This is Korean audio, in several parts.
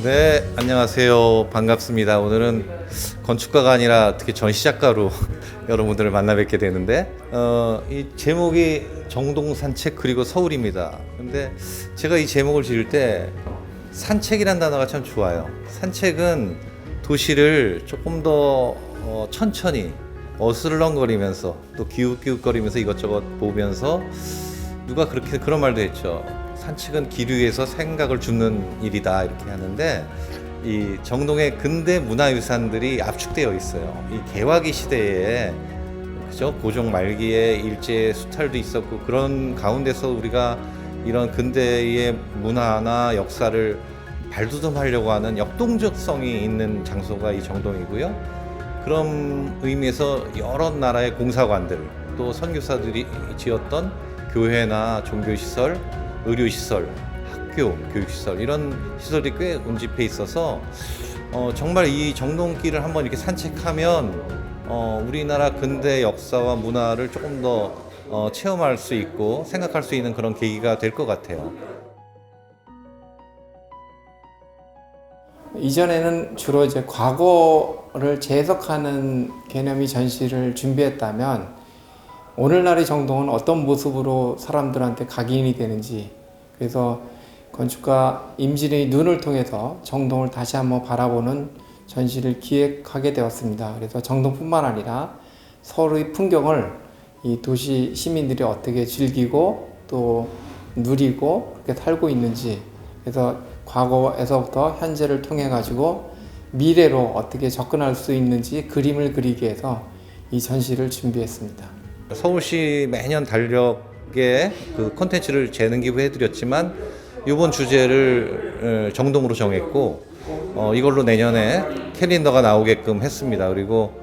네, 안녕하세요. 반갑습니다. 오늘은 건축가가 아니라 특히 전시작가로 여러분들을 만나 뵙게 되는데, 어, 이 제목이 정동 산책 그리고 서울입니다. 근데 제가 이 제목을 지을 때 산책이란 단어가 참 좋아요. 산책은 도시를 조금 더 어, 천천히 어슬렁거리면서 또 기웃기웃거리면서 이것저것 보면서 누가 그렇게 그런 말도 했죠. 산책은 길 위에서 생각을 줍는 일이다 이렇게 하는데 이 정동의 근대 문화유산들이 압축되어 있어요. 이 개화기 시대에 그죠 고종 말기에 일제 수탈도 있었고 그런 가운데서 우리가 이런 근대의 문화나 역사를 발돋움하려고 하는 역동적성이 있는 장소가 이 정동이고요. 그런 의미에서 여러 나라의 공사관들 또 선교사들이 지었던 교회나 종교시설, 의료시설, 학교, 교육시설 이런 시설이 꽤 운집해 있어서 어, 정말 이 정동길을 한번 이렇게 산책하면 어, 우리나라 근대 역사와 문화를 조금 더 어, 체험할 수 있고 생각할 수 있는 그런 계기가 될 것 같아요. 이전에는 주로 이제 과거를 재해석하는 개념이 전시를 준비했다면 오늘날의 정동은 어떤 모습으로 사람들한테 각인이 되는지 그래서 건축가 임진의 눈을 통해서 정동을 다시 한번 바라보는 전시를 기획하게 되었습니다. 그래서 정동뿐만 아니라 서울의 풍경을 이 도시 시민들이 어떻게 즐기고 또 누리고 그렇게 살고 있는지 그래서 과거에서부터 현재를 통해 가지고 미래로 어떻게 접근할 수 있는지 그림을 그리기 위해서 이 전시를 준비했습니다. 서울시 매년 달력에 그 콘텐츠를 재능 기부해드렸지만 이번 주제를 어, 정동으로 정했고 어, 이걸로 내년에 캘린더가 나오게끔 했습니다. 그리고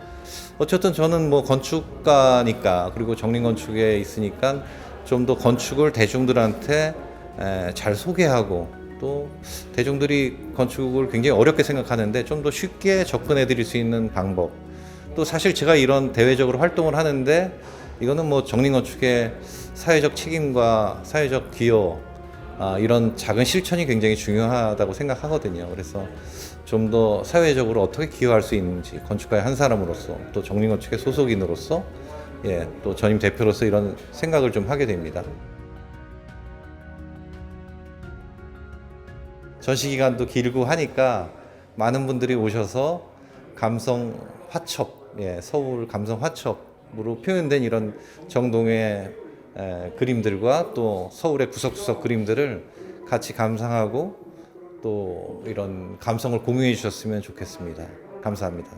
어쨌든 저는 뭐 건축가니까 그리고 정린건축에 있으니까 좀 더 건축을 대중들한테 에, 잘 소개하고 또 대중들이 건축을 굉장히 어렵게 생각하는데 좀 더 쉽게 접근해 드릴 수 있는 방법 또 사실 제가 이런 대외적으로 활동을 하는데 이거는 뭐 정린건축의 사회적 책임과 사회적 기여 아, 이런 작은 실천이 굉장히 중요하다고 생각하거든요. 그래서 좀 더 사회적으로 어떻게 기여할 수 있는지 건축가의 한 사람으로서 또 정린건축의 소속인으로서 예, 또 전임 대표로서 이런 생각을 좀 하게 됩니다. 전시 기간도 길고 하니까 많은 분들이 오셔서 감성 화첩, 예, 서울 감성 화첩 으로 표현된 이런 정동의 그림들과 또 서울의 구석구석 그림들을 같이 감상하고 또 이런 감성을 공유해 주셨으면 좋겠습니다. 감사합니다.